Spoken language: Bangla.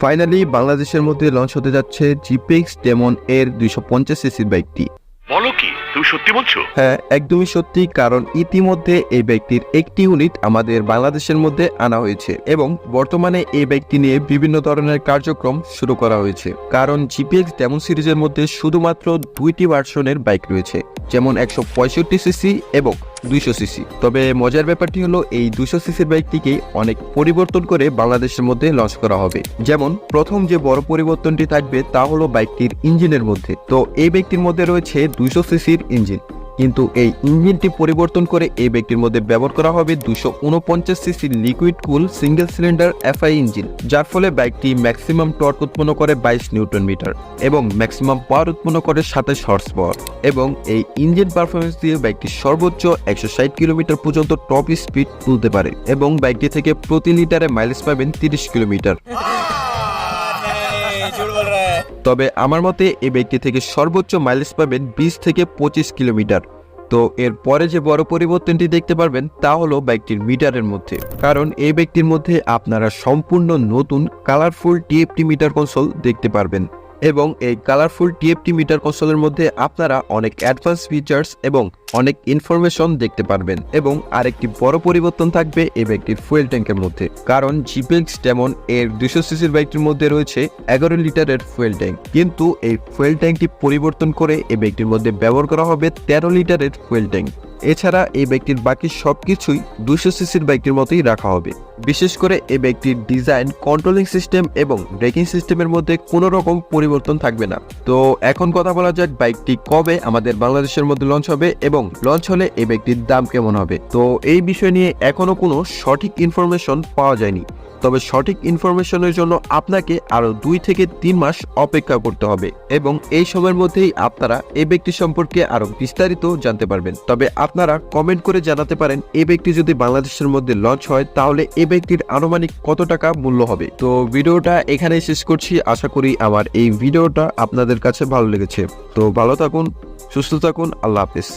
ফাইনালি বাংলাদেশের মধ্যে লঞ্চ হতে যাচ্ছে জিপেক্স ডেমন এর দুইশো পঞ্চাশ সিসির বাইকটি বলো কি তুমি সত্যি বলছো? হ্যাঁ একদমই সত্যি কারণ ইতিমধ্যে এই ব্যক্তির একটি ইউনিট আমাদের বাংলাদেশের মধ্যে আনা হয়েছে এবং বর্তমানে এই ব্যক্তি নিয়ে বিভিন্ন ধরনের কার্যক্রম শুরু করা হয়েছে। কারণ জিপিএক্স ডেমন সিরিজের মধ্যে শুধুমাত্র দুইটি ভার্সনের বাইক রয়েছে যেমন একশো পঁয়ষট্টি সিসি এবং দুইশো সিসি। তবে মজার ব্যাপারটি হলো, এই দুশো সিসির বাইকটিকে অনেক পরিবর্তন করে বাংলাদেশের মধ্যে লঞ্চ করা হবে। যেমন, প্রথম যে বড় পরিবর্তনটি থাকবে তা হলো বাইকটির ইঞ্জিনের মধ্যে। তো এই ব্যক্তির মধ্যে রয়েছে দুইশো সিসির ইঞ্জিন। কিন্তু এই ইঞ্জিনটি পরিবর্তন করে এই ব্যক্তির মধ্যে ব্যবহার করা হবে দুশো উনপঞ্চাশ সিসির liquid cool single cylinder FI engine, যার ফলে বাইকটি ম্যাক্সিমাম টর্ক উৎপন্ন করে বাইশ নিউটন মিটার এবং ম্যাক্সিমাম পাওয়ার উৎপন্ন করে সাতাশ হর্স পাওয়ার এবং এই ইঞ্জিন পারফরমেন্স দিয়ে বাইকটি সর্বোচ্চ একশো ষাট কিলোমিটার পর্যন্ত টপ স্পিড তুলতে পারে এবং বাইকটি থেকে প্রতি লিটারে মাইলেজ পাবেন তিরিশ কিলোমিটার। তবে আমার মতে এ ব্যক্তি থেকে সর্বোচ্চ মাইলেজ পাবেন বিশ থেকে পঁচিশ কিলোমিটার। তো এর পরে যে বড় পরিবর্তনটি দেখতে পারবেন তা হলো ব্যাগটির মিটারের মধ্যে। কারণ এই ব্যক্তির মধ্যে আপনারা সম্পূর্ণ নতুন কালারফুল টিএফটি মিটার কনসোল দেখতে পারবেন। এবং এই কালারফুল টিএফটি মিটার কনসোলের মধ্যে আপনারা অনেক অ্যাডভান্স ফিচার্স এবং অনেক ইনফরমেশন দেখতে পারবেন এবং আরেকটি বড় পরিবর্তন থাকবে এই বাইকটির ফুয়েল ট্যাঙ্কের মধ্যে। কারণ জিপেক্স যেমন এর দুশো সিসির বাইকটির মধ্যে রয়েছে, এগারো লিটারের ফুয়েল ট্যাঙ্ক কিন্তু এই ফুয়েল ট্যাঙ্কটি পরিবর্তন করে এই বাইকটির মধ্যে ব্যবহার করা হবে তেরো লিটারের ফুয়েল ট্যাঙ্ক এছাড়া এই বাইকটির বাকি সবকিছুই দুশো সিসির বাইকটির মতোই রাখা হবে। বিশেষ করে এই বাইকটির ডিজাইন কন্ট্রোলিং সিস্টেম এবং ব্রেকিং সিস্টেমের মধ্যে কোনো রকম পরিবর্তন থাকবে না। তো এখন কথা বলা যাক বাইকটি কবে আমাদের বাংলাদেশের মধ্যে লঞ্চ হবে এবং লঞ্চ হলে এই বাইকটির দাম কেমন হবে। তো এই বিষয় নিয়ে এখনও কোনো সঠিক ইনফরমেশন পাওয়া যায়নি। তবে সঠিক ইনফরমেশনের জন্য আপনাকে আরও দুই থেকে তিন মাস অপেক্ষা করতে হবে এবং এই সময়ের মধ্যেই আপনারা এই ব্যক্তি সম্পর্কে আরও বিস্তারিত জানতে পারবেন। তবে আপনারা কমেন্ট করে জানাতে পারেন এই ব্যক্তি যদি বাংলাদেশের মধ্যে লঞ্চ হয়, তাহলে এই ব্যক্তির আনুমানিক কত টাকা মূল্য হবে। তো ভিডিওটা এখানেই শেষ করছি। আশা করি আমার এই ভিডিওটা আপনাদের কাছে ভালো লেগেছে। তো ভালো থাকুন, সুস্থ থাকুন, আল্লাহ হাফিজ।